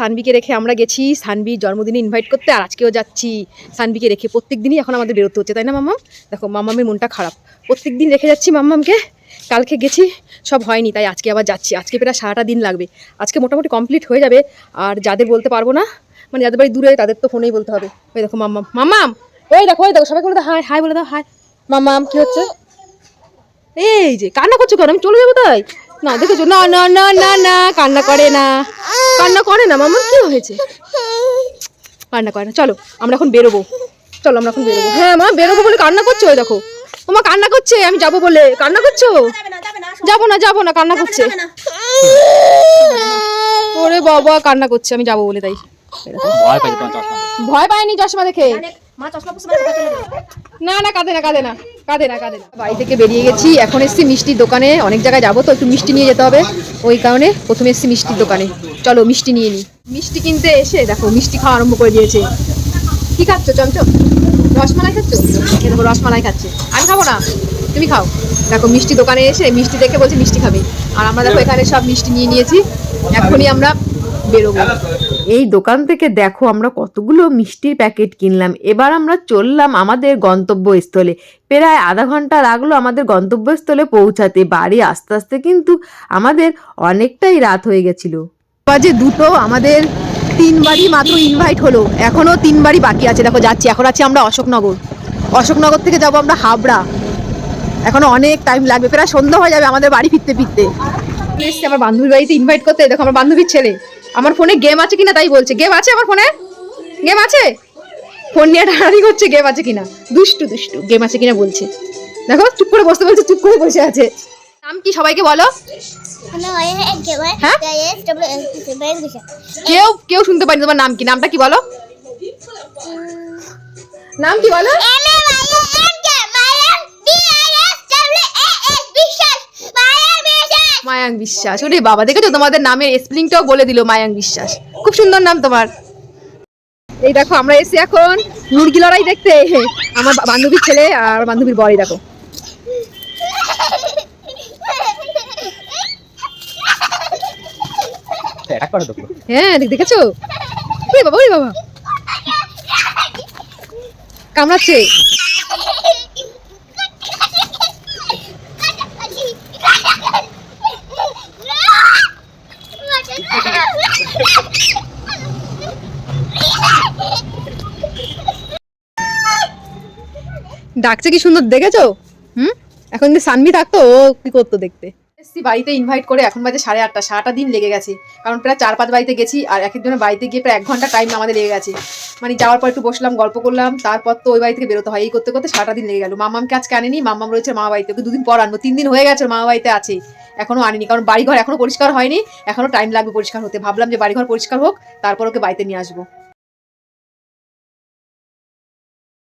সানবিকে রেখে আমরা গেছি। সানবির জন্মদিনে ইনভাইট করতে আর আজকেও যাচ্ছি। সানবিকে রেখে প্রত্যেক দিনই এখন আমাদের বেরোতে হচ্ছে, তাই না মাম্মাম দেখো মাম্মামের মনটা খারাপ। প্রত্যেক দিন রেখে যাচ্ছি মাম্মামকে কালকে গেছি, সব হয়নি, তাই আজকে আবার যাচ্ছি। আজকে প্রায় সারাটা দিন লাগবে। আজকে মোটামুটি কমপ্লিট হয়ে যাবে। আর যাদের বলতে পারব না মানে যাদের বাড়ি দূরে তাদের তো ফোনেই বলতে হবে। ওই দেখো মাম্মাম মাম্মাম ওই দেখো ওই দেখো, সবাইকে বলে দাও, হাই হাই বলে দাও, হাই। মাম্মাম কি হচ্ছে? এই যে, কান্না করছ কেন? আমি চলে যাব তাই? না দেখেছ? না না না না না কান্না করে না। কান্না করে না মামা? কি হয়েছে? কান্না করে না। চলো আমরা এখন বেরোবো। চলো আমরা এখন বেরোবো। হ্যাঁ মা বেরোবো বলে কান্না করছ ওই দেখো। তোমা কান্না করছে আমি যাব বলে। কান্না করছ? যাব না যাব না কান্না করছে। ওরে বাবা কান্না করছে আমি যাব বলে তাই। ভয় তোমার চশমা দেখে। না না কাঁদে না কাঁদে না। কাঁদে না কাঁদে না। বাড়ি থেকে বেরিয়ে গেছি, এখন এসছি মিষ্টির দোকানে, অনেক জায়গায় যাব তো, একটু মিষ্টি নিয়ে যেতে হবে। ওই কারণে প্রথমে এসছি মিষ্টির দোকানে। চলো, মিষ্টি নিয়ে নিই মিষ্টি কিনতে এসে দেখো, মিষ্টি খাওয়া আরম্ভ করে দিয়েছে। কি খাচ্ছ, চমচম? রসমালাই খাচ্ছ? দেখো রসমালাই খাচ্ছে। আমি খাব না। তুমি খাও। দেখো, মিষ্টি দোকানে এসে মিষ্টি দেখে বলছে মিষ্টি খাবে। আর আমরা দেখো, এখানে সব মিষ্টি নিয়ে নিয়েছি। এখনই আমরা বেরোবো। এই দোকান থেকে দেখো আমরা কতগুলো মিষ্টির প্যাকেট কিনলাম। এবার আমরা চললাম আমাদের গন্তব্যস্থলে। প্রায় আধা ঘণ্টা লাগল আমাদের গন্তব্যস্থলে পৌঁছাতে। বাড়ি আস্তে আস্তে কিন্তু আমাদের অনেকটাই রাত হয়ে গেছিল। বাজে দুটো, আমাদের তিনবারই মাত্র ইনভাইট হলো। এখনও তিনবারই বাকি আছে। দেখো, যাচ্ছি। এখন আছি আমরা অশোকনগর। অশোকনগর থেকে যাব আমরা হাবড়া। এখনও অনেক টাইম লাগবে। প্রায় সন্ধ্যা হয়ে যাবে আমাদের বাড়ি ফিরতে ফিরতে। আমার বান্ধবীর বাড়িতে ইনভাইট করতে। দেখো, আমার বান্ধবীর ছেলে। আমার ফোনে গেম আছে কিনা তাই বলছে। গেম আছে আমার ফোনে? গেম আছে? ফোন নিয়ে টানাটানি করছে গেম আছে কিনা? দুষ্টু দুষ্টু গেম আছে কিনা বলছে। দেখো চুপ করে বসতে বলছে চুপ করে বসে আছে। নাম কি সবাইকে বলো? কেউ কেউ শুনতে পারিনি তোমার নাম কি? নামটা কি বলো? নাম কি বলো? মায়াং বিশ্বাস। ওরে বাবা, দেখেছ? তোমাদের নামের স্পেলিংটাও বলে দিল মায়াং বিশ্বাস। খুব সুন্দর নাম তোমার। এই দেখো, আমরা এসে এখন মুরগি লড়াই দেখতে। আমার বান্ধবীর ছেলে আর বান্ধবীর বড়ই দেখো। হ্যাঁ দেখ- দেখেছ? ওরে বাবা ওরে বাবা। কামড়াচ্ছে। ডাকছে কি সুন্দর, দেখেছ? হুম? এখন যদি সানভি থাকতো, ও কি করতো দেখতে? এসছি বাড়িতে ইনভাইট করে, এখন বাজে সাড়ে আটটা, সারাটা দিন লেগে গেছে। কারণ প্রায় চার পাঁচ বাড়িতে গেছি, আর এক একজনের বাড়িতে গিয়ে প্রায় এক ঘণ্টা টাইম আমাদের লেগে গেছে। মানে যাওয়ার পর একটু বসলাম, গল্প করলাম, তারপর তো ওই বাড়ি থেকে বেরোতে হয়। এই করতে করতে সারাটা দিন লেগে গেল। মামামকে আজকে আনেনি, মামাম রয়েছে মা বাড়িতে, ওকে দুদিন পর আনব। তিন দিন হয়ে গেছে ওর মা বাড়িতে আছে, এখনও আনিনি। কারণ বাড়িঘর এখনও পরিষ্কার হয়নি, এখনও টাইম লাগবে পরিষ্কার হতে। ভাবলাম যে বাড়িঘর পরিষ্কার হোক, তারপর ওকে বাড়িতে নিয়ে আসব।